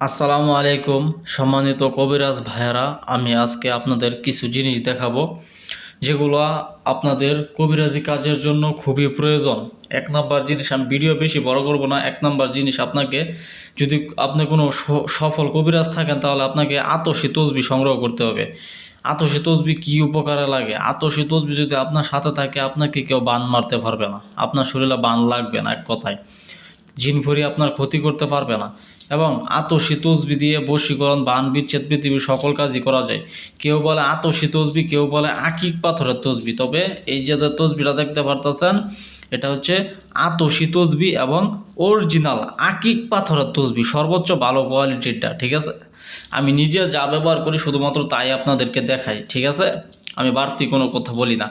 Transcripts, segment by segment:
আসসালামু আলাইকুম, সম্মানিত কবিরাজ ভাইয়ারা, আমি আজকে আপনাদের কিছু জিনিস দেখাবো, যেগুলো আপনাদের কবিরাজি কাজের জন্য খুবই প্রয়োজন। এক নাম্বার জিনিস আমি ভিডিও বেশি বড় করব না, এক নাম্বার জিনিস আপনাকে, যদি আপনি কোনো সফল কবিরাজ থাকেন, তাহলে আপনাকে আতসী তসবি সংগ্রহ করতে হবে। আতসী তসবি কী উপকারে লাগে? আতসী তসবি যদি আপনার সাথে থাকে, আপনাকে কেউ বান মারতে পারবে না। আপনার শরীরে বান লাগবে না, এক কথায়। জিনফরি আপনার ক্ষতি করতে পারবে না। এবং আতসী তসবি দিয়ে বশীকরণ বান, বিচ্ছেদ পৃথিবীর সকল কাজই করা যায়। কেউ বলে আতসী তসবি কেউ বলে আকিক পাথরের তসবি। তবে এই যে তসবিটা দেখতে পারতেছেন, এটা হচ্ছে আতসী তসবি এবং অরিজিনাল আকিক পাথরের তসবি, সর্বোচ্চ ভালো কোয়ালিটিরটা, ঠিক আছে? আমি নিজে যা ব্যবহার করি শুধুমাত্র তাই আপনাদেরকে দেখাই, ঠিক আছে? আমি বাড়তি কোনো কথা বলি না।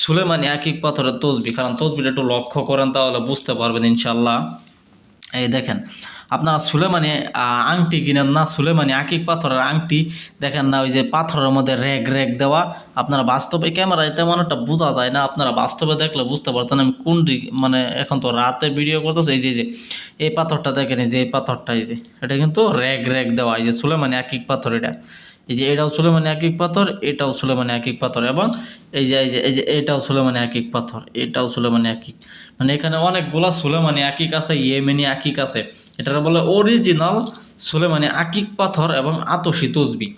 সুলেমানি আকিক পাথরের তসবি, কারণ তসবিটা একটু লক্ষ্য করেন তাহলে বুঝতে পারবেন ইনশাল্লাহ এই দেখেন আপনারা সুলেমানি আংটি কিনেন না, সুলেমানি আকিক পাথরের আংটি, দেখেন না ওই যে পাথরের মধ্যে রেগ রেগ দেওয়া, আপনারা বাস্তবে ক্যামেরায় তেমন একটা বোঝা যায় না, আপনারা বাস্তবে দেখলে বুঝতে পারতেন আমি কোন মানে এখন তো রাতে ভিডিও করতেছে, এই যে এই যে, এই পাথরটা দেখেন, এই যে, এই পাথরটা, এই যে, এটা কিন্তু রেগ রেগ দেওয়া, এই যে সুলেমানি আকিক পাথর এটা, এই যে এটাও সুলেমানি একিক পাথর, এটাও সুলেমানি একিক পাথর, এবং এই যে এই যে এই যে, এটাও সুলেমানি একিক পাথর, এটাও সুলেমানি একিক মানে এখানে অনেকগুলা সুলেমানি একিক আছে, ইয়েমেনি একিক আছে এটা বলে অরিজিনাল সুলেমানি আকিক পাথর এবং আতসী তসবি।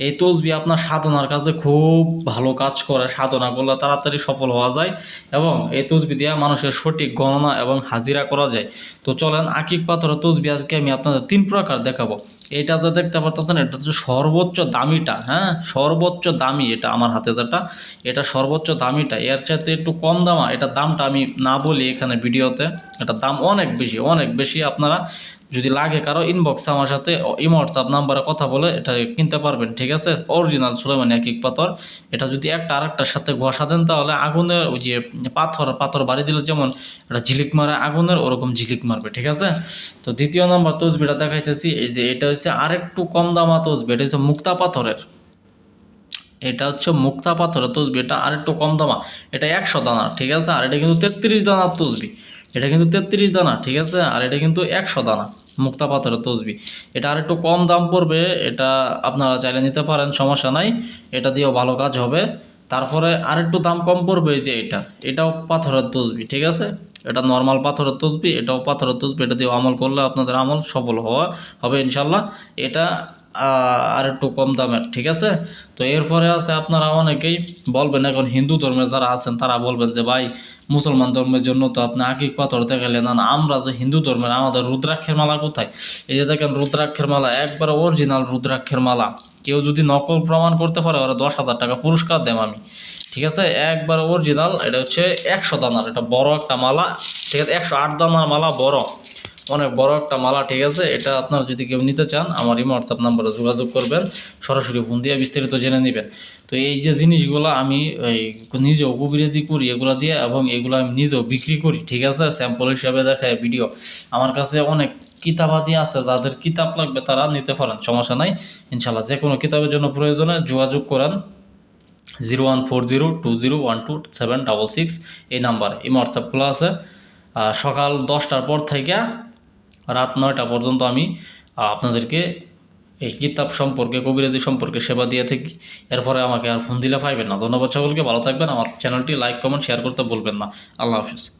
এই তসবি আপনার সাধনার কাজে খুব ভালো কাজ করে। সাধনা করলে তাড়াতাড়ি সফল হওয়া যায় এবং এই তসবি দিয়ে মানুষের সঠিক গণনা এবং হাজিরা করা যায়। তো চলেন আকিক পাথরের তসবি আজকে আমি আপনাদের তিন প্রকার দেখাবো। এটা যে দেখতে পাচ্ছেন এটা হচ্ছে সর্বোচ্চ দামিটা হ্যাঁ? সর্বোচ্চ দামি এটা আমার হাতে যেটা। এটা সর্বোচ্চ দামিটা, এর চাইতে একটু কম দামা। এটা দামটা আমি না বলি এখানে ভিডিওতে। এটা দাম অনেক বেশি অনেক বেশি আপনারা যদি লাগে কারও ইনবক্সে আমার সাথে ইমো হোয়াটসঅ্যাপ নাম্বারে কথা বলে এটা কিনতে পারবেন, ঠিক আছে? অরিজিনাল সুলেমানি এক পাথর। এটা যদি একটা আরেকটার সাথে ঘষা দেন তাহলে আগুনের ওই যে পাথর পাথর বাড়ি দিলে যেমন এটা ঝিলিক মারে আগুনের, ওরকম ঝিলিক মারবে, ঠিক আছে? তো দ্বিতীয় নম্বর তসবিটা দেখাইতেছি, এই যে এটা হচ্ছে আরেকটু কম দামা তসবি, এটা হচ্ছে মুক্তা পাথরের। এটা হচ্ছে মুক্তা পাথরের তসবি, এটা আরেকটু কম দামা, এটা একশো দানা ঠিক আছে? আর এটা কিন্তু তেত্রিশ দানার তসবি। এটা কিন্তু তেত্রিশ দানা, ঠিক আছে? আর এটা কিন্তু একশো দানা, মুক্তা পাথরের তসবি। এটা আর একটু কম দাম পড়বে, এটা আপনারা চাইলে নিতে পারেন, সমস্যা নাই। এটা দিয়েও ভালো কাজ হবে। তারপরে আর একটু দাম কম পড়বে যে এটা। এটাও পাথরের তসবি, ঠিক আছে? এটা নর্মাল পাথরের তসবি, এটাও পাথরের তসবি, এটা দিয়ে আমল করলে আপনাদের আমল সফল হওয়া হবে ইনশাল্লাহ এটা আর একটু কম দামের, ঠিক আছে? তো এরপরে আছে আপনারা অনেকেই বলবেন, এখন হিন্দু ধর্মের যারা আছেন, তারা বলবেন যে, ভাই মুসলমান ধর্মের জন্য তো আপনি আকিক পাথর দেখালেন না আমরা যে হিন্দু ধর্মের, আমাদের রুদ্রাক্ষের মালা কোথায়? এই যে দেখেন রুদ্রাক্ষের মালা, একবার অরিজিনাল রুদ্রাক্ষের মালা। কেউ যদি নকল প্রমাণ করতে পারে, ওরা দশ হাজার টাকা পুরস্কার দেব আমি। ঠিক আছে? একবার অরিজিনাল এটা হচ্ছে একশো দানার, এটা বড় একটা মালা। ঠিক আছে? একশো আট দানার মালা বড়। অনেক বড় একটা মালা, ঠিক আছে? এটা আপনারা যদি কেউ নিতে চান, আমার ইমো হোয়াটসঅ্যাপ নাম্বারে যোগাযোগ করবেন। সরাসরি ফোন দিয়ে বিস্তারিত জেনে নেবেন। তো এই যে জিনিসগুলো আমি, এই নিজেও কবিরাজি করি, এগুলো দিয়ে এবং এগুলো আমি নিজেও বিক্রি করি, ঠিক আছে? স্যাম্পল হিসাবে দেখায়, ভিডিও। আমার কাছে অনেক কিতাবাদি আছে, যাদের কিতাব লাগবে তারা নিতে পারেন, সমস্যা নাই। ইনশাল্লাহ যে কোনো কিতাবের জন্য প্রয়োজনে যোগাযোগ করেন। Zero one four zero two zero one two seven double six এই নাম্বারে, এই হোয়াটসঅ্যাপ খোলা আছে। সকাল দশটার পর থেকে রাত নয়টা পর্যন্ত আমি আপনাদেরকে এই কিতাব সম্পর্কে, কবিরাজি সম্পর্কে সেবা দিয়ে থাকি। এরপরে আমাকে আর ফোন দিলে পাইবেন না। ধন্যবাদ সকলকে। ভালো থাকবেন। আমার চ্যানেলটি লাইক, কমেন্ট, শেয়ার করতে বলবেন না। আল্লাহ হাফিজ।